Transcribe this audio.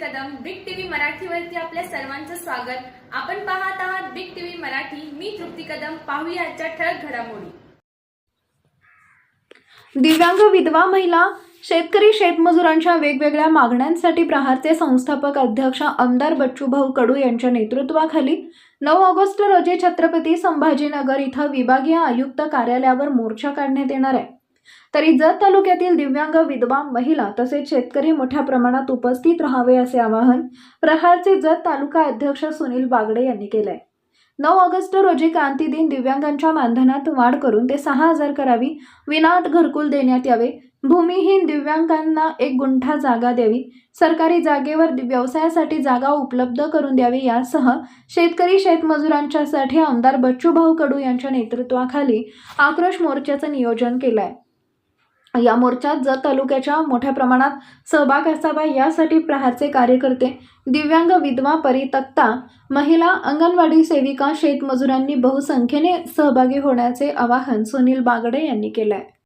Kadam big TV मराठीवरती आपल्या सर्वांचं स्वागत. आपण पाहत आहात बिग टीव्ही मराठी. मी तृप्ती कदम. पाहूया आजच्या ठळक घडामोडी. दिव्यांग विधवा महिला शेतकरी शेतमजुरांच्या वेगवेगळ्या मागण्यांसाठी प्रहारचे संस्थापक अध्यक्ष आमदार बच्चूभाऊ कडू यांच्या नेतृत्वाखाली नऊ ऑगस्ट रोजी छत्रपती संभाजीनगर इथं विभागीय आयुक्त कार्यालयावर मोर्चा काढण्यात येणार आहे. तरी जत तालुक्यातील दिव्यांग विधवा महिला तसेच शेतकरी मोठ्या प्रमाणात उपस्थित राहावे असे आवाहन प्रहारचे जत तालुका अध्यक्ष सुनील बागडे यांनी केले नऊ ऑगस्ट रोजी क्रांती दिन दिव्यांगांच्या मानधनात वाढ करून ते सहा हजार करावी विनाट घरकुल देण्यात यावे भूमिहीन दिव्यांगांना एक गुंठा जागा द्यावी सरकारी जागेवर व्यवसायासाठी जागा उपलब्ध करून द्यावी यासह शेतकरी शेतमजुरांच्यासाठी आमदार बच्चूभाऊ कडू यांच्या नेतृत्वाखाली आक्रोश मोर्चाचं नियोजन केलं आहे या मोर्चात जत तालुक्याच्या मोठ्या प्रमाणात सहभाग असावा यासाठी प्रहारचे कार्यकर्ते दिव्यांग विधवा परितक्ता महिला अंगणवाडी सेविका शेतमजुरांनी बहुसंख्येने सहभागी होण्याचे आवाहन सुनील बागडे यांनी केलं आहे